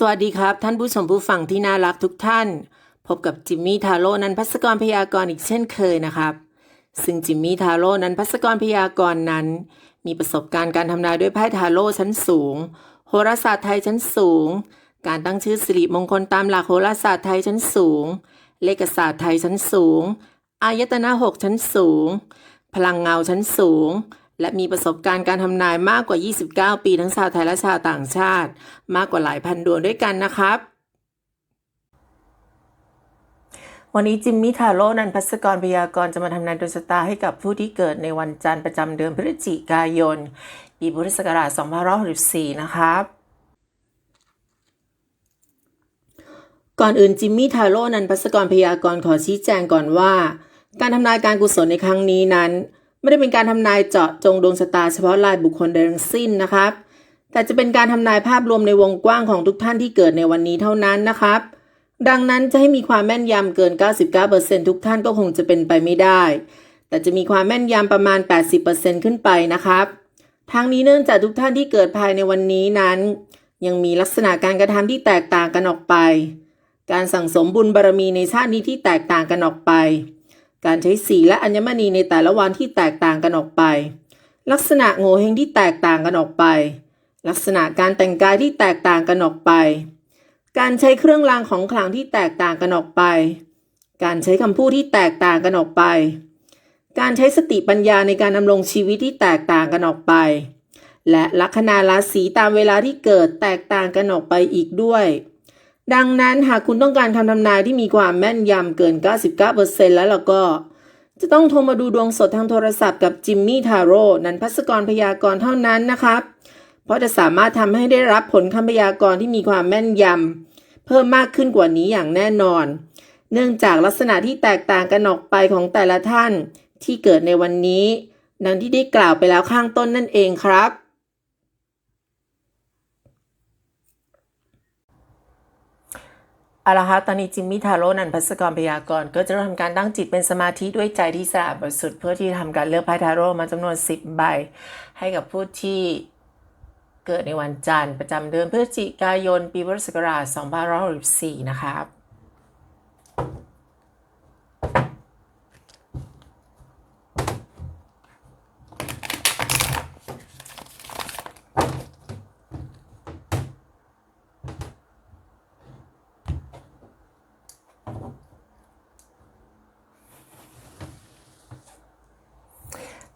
สวัสดีครับ ท่านผู้ชมผู้ฟังที่น่ารักทุกท่าน พบกับจิมมี่ทาโร่นันพัสกรพยากรณ์อีกเช่นเคยนะครับ ซึ่งจิมมี่ทาโร่นันพัสกรพยากรณ์นั้น มีประสบการณ์การทำนายด้วยไพ่ทาโร่ชั้นสูง โหราศาสตร์ไทยชั้นสูง การตั้งชื่อสิริมงคลตามหลักโหราศาสตร์ไทยชั้นสูง เลขศาสตร์ไทยชั้นสูง อายตนะหกชั้นสูง พลังเงาชั้นสูง และมีประสบการณ์การทำนายมากกว่า 29 ปีทั้งชาวไทยและชาวต่างชาติ มากกว่าหลายพันดวงด้วยกันนะครับ วันนี้จิมมี่ทาโร่นันพัสกรพยากรณ์จะมาทำนายดวงชะตาให้กับผู้ที่เกิดในวันจันทร์ประจำเดือนพฤศจิกายน ปีพุทธศักราช2564 นะครับก่อนอื่นจิมมี่ทาโร่นันพัสกรพยากรณ์ขอชี้แจงก่อนว่า การทำนายการกุศลในครั้งนี้นั้น ไม่ได้เป็นการทำนายเจาะจงดวงชะตาเฉพาะรายบุคคลใดทั้งสิ้นนะครับ แต่จะเป็นการทำนายภาพรวมในวงกว้างของทุกท่านที่เกิดในวันนี้เท่านั้นนะครับ ดังนั้นจะให้มีความแม่นยำเกิน 99%ทุกท่านก็คงจะเป็นไปไม่ได้ แต่จะมีความแม่นยำประมาณ 80%ขึ้นไปนะครับทางนี้เนื่องจากทุกท่านที่เกิดภายในวันนี้นั้น ยังมีลักษณะการกระทำที่แตกต่างกันออกไป การสั่งสมบุญบารมีในชาตินี้ที่แตกต่างกันออกไป การใช้สีและอัญมณีในแต่ละวันที่แตกต่างกันออกไป ลักษณะโง่เฮงที่แตกต่างกันออกไป ลักษณะการแต่งกายที่แตกต่างกันออกไป การใช้เครื่องรางของขลังที่แตกต่างกันออกไป การใช้คำพูดที่แตกต่างกันออกไป การใช้สติปัญญาในการดำรงชีวิตที่แตกต่างกันออกไป และลัคนาราศีตามเวลาที่เกิดแตกต่างกันออกไปอีกด้วย ดังนั้นหากคุณต้องการคำทำนายที่มีความแม่นยำเกิน 99%แล้วแล้วก็ จะต้องโทรมาดูดวงสดทางโทรศัพท์กับจิมมี่ทาโร่นันพัสกรพยากรณ์เท่านั้นนะครับ เพราะจะสามารถทำให้ได้รับผลคำพยากรณ์ที่มีความแม่นยำเพิ่มมากขึ้นกว่านี้อย่างแน่นอน เนื่องจากลักษณะที่แตกต่างกันออกไปของแต่ละท่านที่เกิดในวันนี้ ดังที่ได้กล่าวไปแล้วข้างต้นนั่นเองครับ เอาละครับตอนนี้จิมมี่ทาโร่นันพัสกรพยากรณ์ก็จะทำการตั้งจิตเป็นสมาธิด้วยใจที่สะอาดบริสุทธิ์เพื่อที่จะทำการเลือกไพ่ทาโร่มาจำนวน 10 ใบ ให้กับผู้ที่เกิดในวันจันทร์ประจำเดือนพฤศจิกายน ปีพุทธศักราช2564นะครั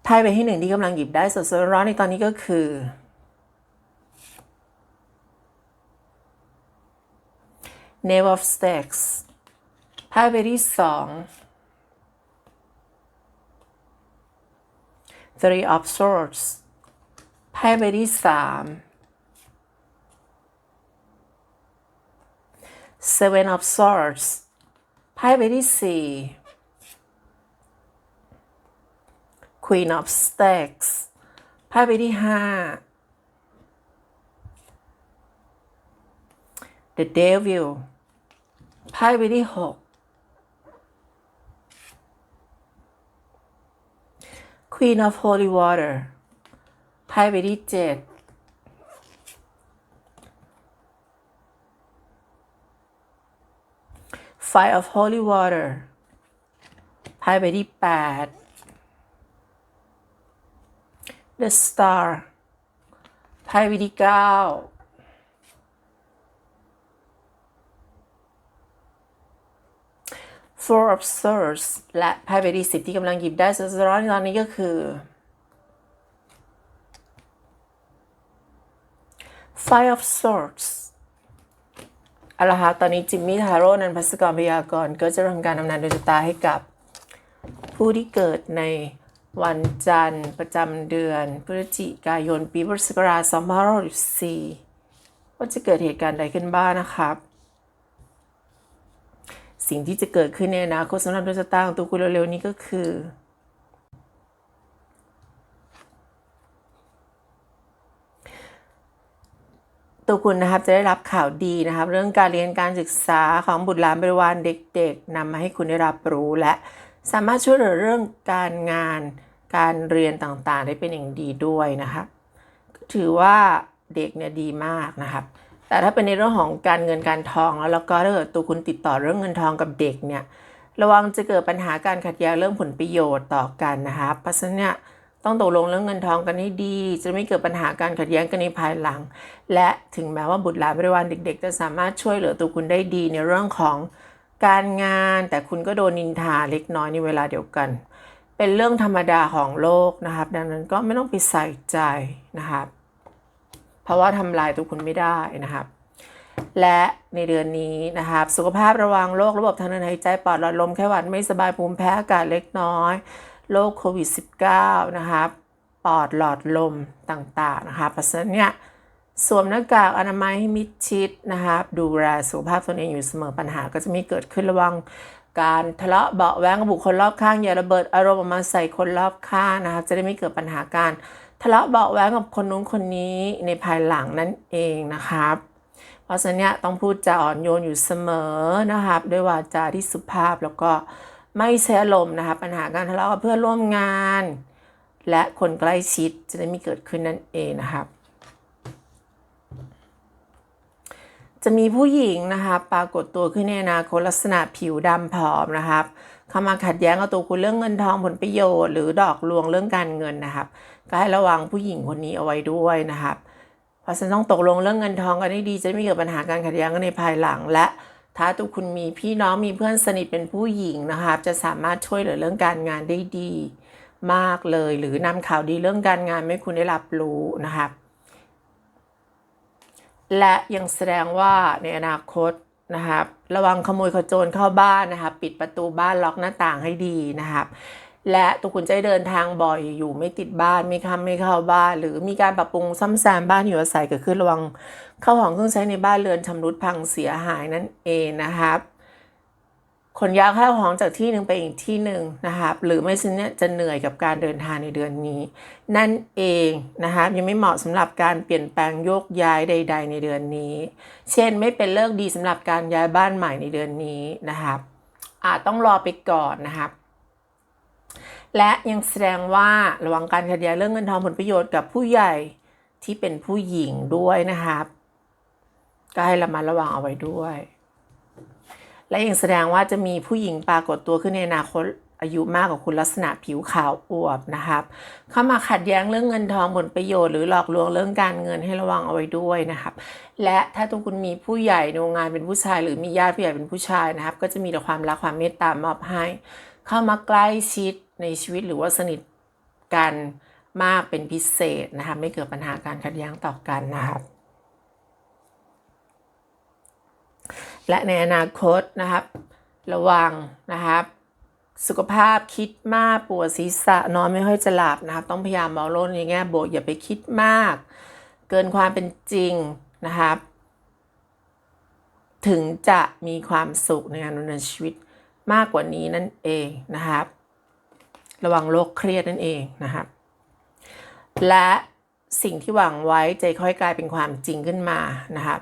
ไพ่ใบที่หนึ่งที่กำลังหยิบได้สดๆร้อนๆในตอนนี้ก็คือ Knave of Stacks ไพ่ใบที่สอง Three of Swords ไพ่ใบที่สาม Seven of Swords ไพ่ใบที่สี่ Queen of Stacks ไพ่ใบที่ห้า The Devil ไพ่ใบที่หก Queen of Holy Water ไพ่ใบที่เจ็ด Five of Holy Water ไพ่ใบที่แปด The Star ไพ่ใบที่เก้า Four of Swords และไพ่ใบที่สิบที่กำลังหยิบได้สดร้อนตอนนี้ก็คือ Five of Swords เอาละค่ะตอนนี้จิมมี่ทาโร่นันพัสกรพยากรก็จะทำการทำนายดวงชะตาให้กับผู้ที่เกิดใน วันจันทร์ ประจำเดือน พฤศจิกายน ปีพุทธศักราช2564ว่าจะเกิดเหตุการณ์ใดขึ้นบ้างนะครับ สิ่งที่จะเกิดขึ้นในอนาคตสำหรับดวงชะตาของตัวคุณเร็วๆนี้ก็คือตัวคุณนะครับจะได้รับข่าวดีนะครับ เรื่องการเรียนการศึกษาของบุตรหลานบริวารเด็ก ๆนำมาให้คุณได้รับรู้และ สามารถช่วยเหลือเรื่องการงานการเรียนต่างๆ ได้เป็นอย่างดีด้วยนะครับถือว่าเด็กเนี่ยดีมากนะครับแต่ถ้าเป็นในเรื่องของการเงินการทองแล้วแล้วก็ถ้าเกิดตัวคุณติดต่อเรื่องเงินทองกับเด็กเนี่ยระวังจะเกิดปัญหาการขัดแย้งเรื่องผลประโยชน์ต่อกันนะคะเพราะฉะนั้นเนี่ยต้องตกลงเรื่องเงินทองกันให้ดี จะไม่เกิดปัญหาการขัดแย้งกันในภายหลัง และถึงแม้ว่าบุตรหลานบริวารเด็ก ๆ จะสามารถช่วยเหลือตัวคุณได้ดีในเรื่องของ การงานแต่คุณก็โดนนินทาเล็กน้อยในเวลาเดียวกัน เป็นเรื่องธรรมดาของโลกนะครับ ดังนั้นก็ไม่ต้องไปใส่ใจนะครับ เพราะว่าทำลายตัวคุณไม่ได้นะครับ และในเดือนนี้นะครับ สุขภาพระวังโรคระบบทางเดินหายใจปอดหลอดลมไข้หวัดไม่สบายภูมิแพ้อากาศเล็กน้อยโรคโควิด -19 นะครับปอดหลอดลมต่างๆนะคะเพราะฉะนั้นเนี่ย สวมหน้ากากอนามัยให้มิดชิดนะครับดูแลสุขภาพตนเองอยู่เสมอปัญหาก็จะไม่เกิดขึ้นระวังการทะเลาะเบาะแว้งกับบุคคลรอบข้างอย่าระเบิดอารมณ์ออกมาใส่คนรอบข้างนะครับจะได้ไม่เกิดปัญหาการทะเลาะเบาะแว้งกับคนนู้นคนนี้ในภายหลังนั่นเองนะครับเพราะฉะนั้นเนี่ยต้องพูดจาอ่อนโยนอยู่เสมอนะครับด้วยวาจาที่สุภาพแล้วก็ไม่ใช้อารมณ์นะคะปัญหาการทะเลาะกับเพื่อนร่วมงาน และคนใกล้ชิดจะได้ไม่เกิดขึ้นนั่นเองนะครับ จะมีผู้หญิงนะคะปรากฏตัวขึ้นในอนาคตลักษณะผิวดำผอมนะครับเข้ามาขัดแย้งกับตัวคุณเรื่องเงินทองผลประโยชน์ หรือดอกลวงเรื่องการเงินนะครับ ก็ให้ระวังผู้หญิงคนนี้เอาไว้ด้วยนะครับ เพราะฉะนั้นต้องตกลงเรื่องเงินทองกันให้ดีจะไม่เกิดปัญหาการขัดแย้งกันในภายหลัง และถ้าทุกคุณมีพี่น้องมีเพื่อนสนิทเป็นผู้หญิงนะครับ จะสามารถช่วยเหลือเรื่องการงานได้ดี มากเลย หรือนำข่าวดีเรื่องการงานให้คุณได้รับรู้นะครับ และยังแสดงว่าในอนาคตนะครับระวังขโมยขโจรเข้าบ้านนะครับปิดประตูบ้านล็อกหน้าต่างให้ดีนะครับ และตัวคุณจะเดินทางบ่อยอยู่ไม่ติดบ้านไม่ค้ำไม่เข้าบ้าน หรือมีการปรับปรุงซ่อมแซมบ้านอยู่อาศัยเกิดขึ้นระวังเข้าของเครื่องใช้ในบ้านเรือนชำรุดพังเสียหายนั่นเองนะครับ ขนย้ายข้าวของจากที่หนึ่งไปอีกที่หนึ่งนะครับหรือไม่เช่นนี้จะเหนื่อยกับการเดินทางในเดือนนี้ นั่นเองนะครับยังไม่เหมาะสำหรับการเปลี่ยนแปลงโยกย้ายใด ๆ ในเดือนนี้ เช่นไม่เป็นเลิกดีสำหรับการย้ายบ้านใหม่ในเดือนนี้นะครับอาจต้องรอไปก่อนนะครับและยังแสดงว่าระวังการขัดแย้งเรื่องเงินทองผลประโยชน์กับผู้ใหญ่ที่เป็นผู้หญิงด้วยนะครับก็ให้ระมัดระวังเอาไว้ด้วย และยังแสดงว่าจะมีผู้หญิงปรากฏตัวขึ้นในอนาคตอายุมากกว่าคุณลักษณะผิวขาวอวบนะครับ เข้ามาขัดแย้งเรื่องเงินทองผลประโยชน์หรือหลอกลวงเรื่องการเงินให้ระวังเอาไว้ด้วยนะครับ และถ้าตัวคุณมีผู้ใหญ่ในวงงานเป็นผู้ชาย หรือมีญาติผู้ใหญ่เป็นผู้ชายนะครับ ก็จะมีแต่ความรักความเมตตามอบให้ เข้ามาใกล้ชิดในชีวิตหรือว่าสนิทกันมากเป็นพิเศษนะคะไม่เกิดปัญหาการขัดแย้งต่อกันนะครับ และในอนาคตนะครับ ระวังนะครับ สุขภาพคิดมากปวดศีรษะนอนไม่ค่อยจะหลับนะครับ ต้องพยายามมองโลกในแง่บวกอย่าไปคิดมาก เกินความเป็นจริงนะครับ ถึงจะมีความสุขในการดำเนินชีวิตมากกว่านี้นั่นเองนะครับ ระวังโรคเครียดนั่นเองนะครับ และสิ่งที่หวังไว้ใจค่อยกลายเป็นความจริงขึ้นมานะครับ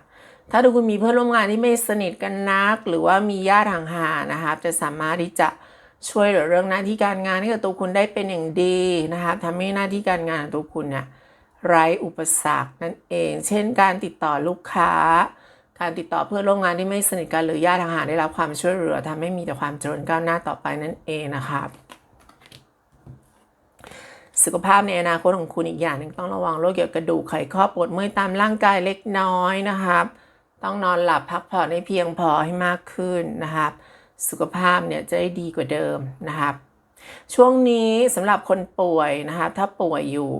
ถ้าดูคุณมีเพื่อนร่วมงานที่ไม่สนิทกันนัก หรือว่ามีญาติห่างๆนะครับ จะสามารถที่จะช่วยเหลือเรื่องหน้าที่การงานให้กับตัวคุณได้เป็นอย่างดีนะครับทำให้หน้าที่การงานของตัวคุณเนี่ยไร้อุปสรรคนั่นเอง เช่น การติดต่อลูกค้า การติดต่อเพื่อนร่วมงานที่ไม่สนิทกันหรือญาติห่างๆได้รับความช่วยเหลือทำให้มีแต่ความเจริญก้าวหน้าต่อไปนั่นเองนะครับสุขภาพในอนาคตของคุณอีกอย่างหนึ่งต้องระวังโรคเกี่ยวกับกระดูกไขข้อปวดเมื่อยตามร่างกายเล็กน้อยนะครับ ต้องนอนหลับพักผ่อนให้เพียงพอให้มากขึ้นนะครับสุขภาพเนี่ยจะได้ดีกว่าเดิมนะครับ ช่วงนี้สำหรับคนป่วยนะครับถ้าป่วยอยู่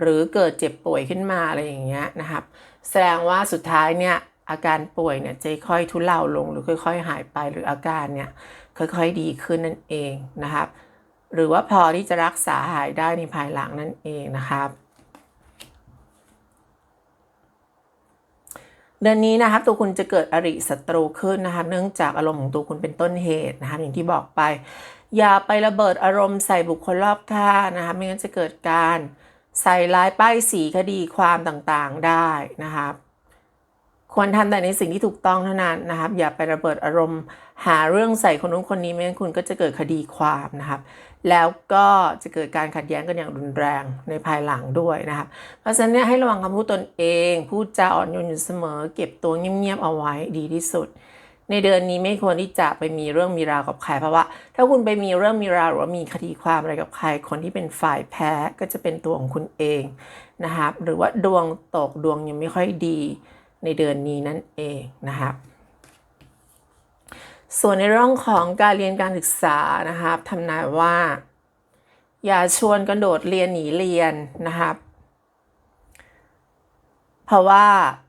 หรือเกิดเจ็บป่วยขึ้นมาอะไรอย่างเงี้ยนะครับ แสดงว่าสุดท้ายเนี่ยอาการป่วยเนี่ยจะค่อยทุเลาลงหรือค่อย ๆ หายไปหรืออาการเนี่ยค่อยๆดีขึ้นนั่นเองนะครับ หรือว่าพอที่จะรักษาหายได้ในภายหลังนั่นเองนะครับ เดือนนี้นะครับตัวคุณจะเกิดอริศัตรูขึ้นนะคะเนื่องจากอารมณ์ของตัวคุณเป็นต้นเหตุนะคะอย่างที่บอกไป อย่าไประเบิดอารมณ์ใส่บุคคลรอบข้างนะคะไม่งั้นจะเกิดการใส่ลายป้ายสีคดีความต่างๆได้นะครับควรทำแต่ในสิ่งที่ถูกต้องเท่านั้นนะครับ อย่าไประเบิดอารมณ์ หาเรื่องใส่คนนู้นคนนี้ไม่งั้นคุณก็จะเกิดคดีความนะครับ แล้วก็จะเกิดการขัดแย้งกันอย่างรุนแรงในภายหลังด้วยนะครับเพราะฉะนั้นเนี่ยให้ระวังคำพูดตนเอง พูดจาอ่อนโยนอยู่เสมอ เก็บตัวเงียบๆเอาไว้ดีที่สุด ในเดือนนี้ไม่ควรที่จะไปมีเรื่องมีราวกับใครเพราะว่า ถ้าคุณไปมีเรื่องมีราวหรือว่ามีคดีความอะไรกับใคร คนที่เป็นฝ่ายแพ้ก็จะเป็นตัวของคุณเองนะครับหรือว่าดวงตกดวงยังไม่ค่อยดีในเดือนนี้นั่นเองนะครับ ส่วนในเรื่องของการเรียนการศึกษานะครับทำนายว่า อย่าชวนกระโดดเรียนหนีเรียนนะครับเพราะว่า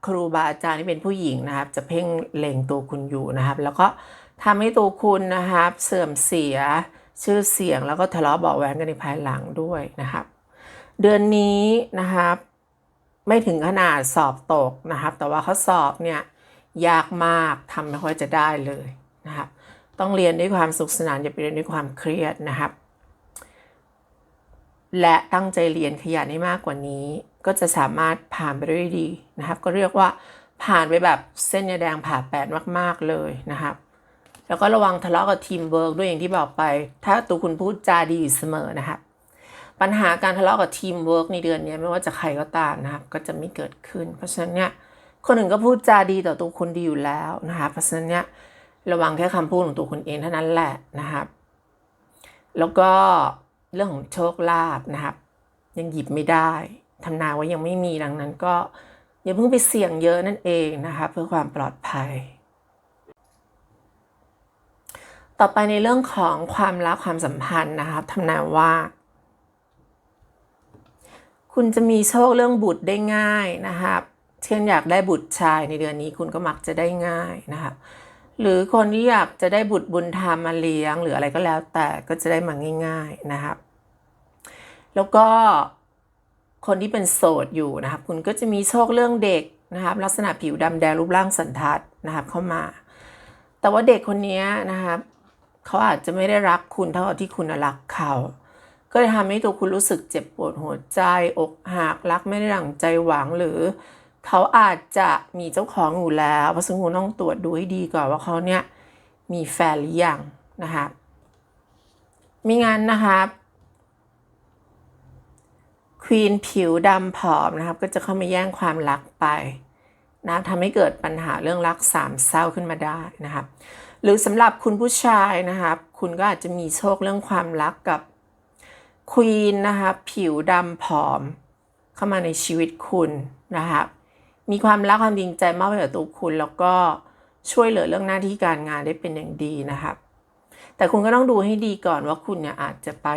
ครูบาอาจารย์ที่เป็นผู้หญิงนะครับ จะเพ่งเล็งตัวคุณอยู่นะครับ แล้วก็ทำให้ตัวคุณนะครับ เสื่อมเสียชื่อเสียงแล้วก็ทะเลาะเบาะแว้งกันในภายหลังด้วยนะครับ เดือนนี้นะครับ ไม่ถึงขนาดสอบตกนะครับ แต่ว่าเขาสอบเนี่ยยากมากทำไม่ค่อยจะได้เลย นะครับต้องเรียนด้วยความสุขสนานอย่าไปเรียนด้วยความเครียดนะครับ และตั้งใจเรียนขยันให้มากกว่านี้ ก็จะสามารถผ่านไปได้ดีนะครับ ก็เรียกว่าผ่านไปแบบเส้นยาแดงผ่าแปดมาก ๆเลยนะครับแล้วก็ระวังทะเลาะกับทีมเวิร์กด้วยอย่างที่บอกไป ถ้าตัวคุณพูดจาดีอยู่เสมอนะครับ ปัญหาการทะเลาะกับทีมเวิร์กในเดือนนี้ไม่ว่าจะใครก็ตามนะครับ ก็จะไม่เกิดขึ้น เพราะฉะนั้นเนี่ยคนอื่นก็พูดจาดีต่อตัวคุณดีอยู่แล้วนะคะเพราะฉะนั้นเนี่ย ระวังแค่คำพูดของตัวคุณเองเท่านั้นแหละนะครับ แล้วก็เรื่องของโชคลาภนะครับ ยังหยิบไม่ได้ทำนายว่ายังไม่มีดังนั้นก็อย่าเพิ่งไปเสี่ยงเยอะนั่นเองนะคะเพื่อความปลอดภัย ต่อไปในเรื่องของความรักความสัมพันธ์นะครับทำนายว่า คุณจะมีโชคเรื่องบุตรได้ง่ายนะครับเช่นอยากได้บุตรชายในเดือนนี้คุณก็มักจะได้ง่ายนะครับ หรือคนที่อยากจะได้บุตรบุญธรรมมาเลี้ยง หรืออะไรก็แล้วแต่ก็จะได้มาง่าย ๆนะครับ แล้วก็คนที่เป็นโสดอยู่นะครับ คุณก็จะมีโชคเรื่องเด็กนะครับ ลักษณะผิวดำแดงรูปร่างสันทัดนะครับ เข้ามา แต่ว่าเด็กคนนี้นะครับเขาอาจจะไม่ได้รักคุณเท่าที่คุณรักเขา ก็เลยทำให้ตัวคุณรู้สึกเจ็บปวดหัวใจอกหักรักไม่ได้ดั่งใจหวังหรือ เขาอาจจะมีเจ้าของอยู่แล้วเพราะฉะนั้นคุณต้องตรวจดูให้ดีก่อนว่าเขาเนี่ยมีแฟนหรือยังนะครับม่งั้นนะครับควีนผิวดำผอมนะครับ ก็จะเข้ามาแย่งความรักไปนะทำให้เกิดปัญหาเรื่องรักสามเศร้าขึ้นมาได้นะครับหรือสำหรับคุณผู้ชายนะครับ คุณก็อาจจะมีโชคเรื่องความรักกับควีนนะครับผิวดำผอมเข้ามาในชีวิตคุณนะครับ มีความรักความจริงใจมากไปกับตัวคุณ แล้วก็ช่วยเหลือเรื่องหน้าที่การงานได้เป็นอย่างดีนะครับ แต่คุณก็ต้องดูให้ดีก่อนว่าคุณเนี่ยอาจจะไป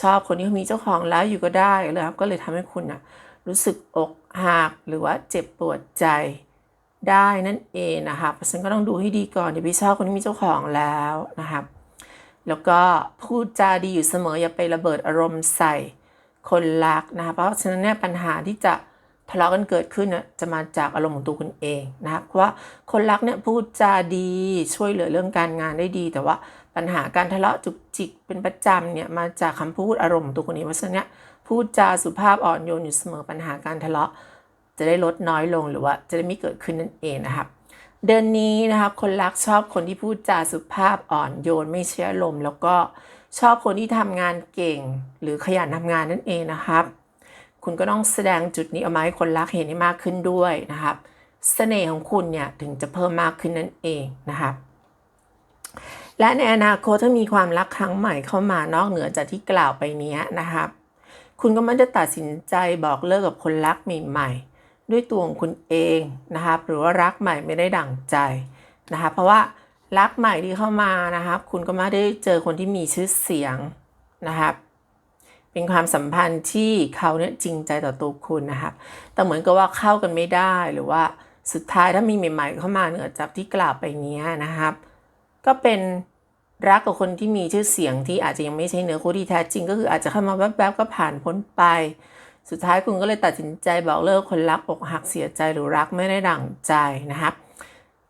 ชอบคนที่เขามีเจ้าของแล้วอยู่ก็ได้เลยครับ ก็เลยทำให้คุณนะรู้สึกอกหักหรือว่าเจ็บปวดใจได้นั่นเองนะคะเพราะฉะนั้นก็ต้องดูให้ดีก่อนอย่าไปชอบคนที่มีเจ้าของแล้วนะครับ แล้วก็พูดจาดีอยู่เสมออย่าไประเบิดอารมณ์ใส่คนรักนะคะเพราะฉะนั้นเนี่ยปัญหาที่จะ ทะเลาะกันเกิดขึ้นนี่ยจะมาจากอารมณ์ของตัวคุณเองนะครับเพราะว่าคนรักเนี่ยพูดจาดีช่วยเหลือเรื่องการงานได้ดี แต่ว่าปัญหาการทะเลาะจุกจิกเป็นประจำเนี่ยมาจากคำพูดอารมณ์ของตัวคนนี้เพราะฉะนั้นเนี่ยพูดจาสุภาพอ่อนโยนอยู่เสมอปัญหาการทะเลาะ จะได้ลดน้อยลงหรือว่าจะได้ไม่เกิดขึ้นนั่นเองนะครับเดือนนี้นะครับคนรักชอบคนที่พูดจาสุภาพอ่อนโยนไม่เชื่อลม แล้วก็ชอบคนที่ทำงานเก่ง หรือขยันทำงานนั่นเองนะครับ คุณก็ต้องแสดงจุดนี้เอามาให้คนรักเห็นให้มากขึ้นด้วยนะครับเสน่ห์ของคุณเนี่ยถึงจะเพิ่มมากขึ้นนั่นเองนะครับและในอนาคตถ้ามีความรักครั้งใหม่เข้ามานอกเหนือจากที่กล่าวไปนี้นะครับ คุณก็ไม่ได้ตัดสินใจบอกเลิกกับคนรักใหม่ ๆ ด้วยตัวของคุณเองนะครับหรือว่ารักใหม่ไม่ได้ดั่งใจนะคะเพราะว่ารักใหม่ที่เข้ามานะครับ คุณก็ม่ได้เจอคนที่มีชื่อเสียงนะครับ เป็นความสัมพันธ์ที่เขาเนี่ยจริงใจต่อตัวคุณนะครับแต่เหมือนกับว่าเข้ากันไม่ได้หรือว่าสุดท้ายถ้ามีใหม่ ๆ เข้ามาเหนือจากที่กล่าวไปนี้นะครับ ก็เป็นรักกับคนที่มีชื่อเสียงที่อาจจะยังไม่ใช่เนื้อคู่ที่แท้จริง ก็คืออาจจะเข้ามาแวบๆก็ผ่านพ้นไป สุดท้ายคุณก็เลยตัดสินใจบอกเลิกคนรักอกหักเสียใจหรือรักไม่ได้ดั่งใจนะครับ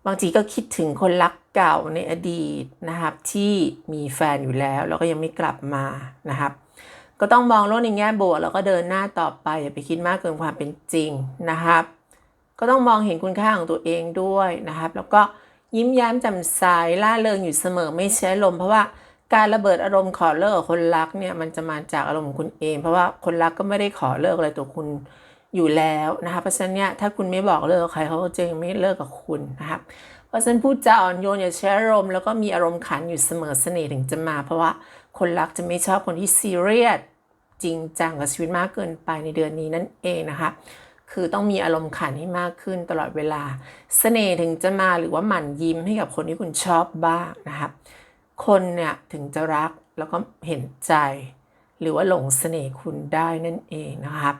บางทีก็คิดถึงคนรักเก่าในอดีตนะครับ ที่มีแฟนอยู่แล้วแล้วก็ยังไม่กลับมานะครับ ก็ต้องมองโลกในแง่บวกแล้วก็เดินหน้าต่อไปอย่าไปคิดมากเกินความเป็นจริงนะครับ ก็ต้องมองเห็นคุณค่าของตัวเองด้วยนะครับ แล้วก็ยิ้มแย้มแจ่มใสล่าเริงอยู่เสมอไม่ใช้ลม เพราะว่าการระเบิดอารมณ์ขอเลิกกับคนรักเนี่ยมันจะมาจากอารมณ์ของคุณเอง เพราะว่าคนรักก็ไม่ได้ขอเลิกอะไรตัวคุณอยู่แล้วนะคะเพราะฉะนั้นเนี่ยถ้าคุณไม่บอกเลิกใครเขาก็จะยังไม่เลิกกับคุณนะครับเพราะฉะนั้นพูดจาอ่อนโยนอย่าใช้อารมณ์แล้วก็มีอารมณ์ขันอยู่เสมอเสน่ห์ถึงจะมา เพราะว่าคนรักจะไม่ชอบคนที่ซีเรียส จริงจังกับชีวิตมากเกินไปในเดือนนี้นั่นเองนะคะ คือต้องมีอารมณ์ขันให้มากขึ้นตลอดเวลาเสน่ห์ถึงจะมาหรือว่าหมั่นยิ้มให้กับคนที่คุณชอบบ้างนะครับคนเนี่ยถึงจะรักแล้วก็เห็นใจ หรือว่าหลงเสน่ห์คุณได้นั่นเองนะครับ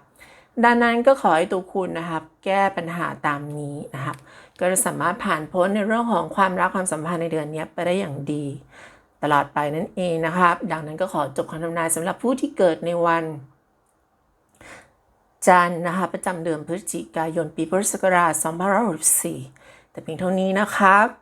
ดังนั้นก็ขอให้ตัวคุณนะครับ แก้ปัญหาตามนี้นะครับ ก็จะสามารถผ่านพ้นในเรื่องของความรักความสัมพันธ์ในเดือนนี้ไปได้อย่างดี ตลอดไปนั่นเองนะครับ ดังนั้นก็ขอจบคำทำนายสำหรับผู้ที่เกิดในวัน จันทร์นะคะประจำเดือนพฤศจิกายนปีพุทธศักราช2564แต่เพียงเท่านี้นะครับ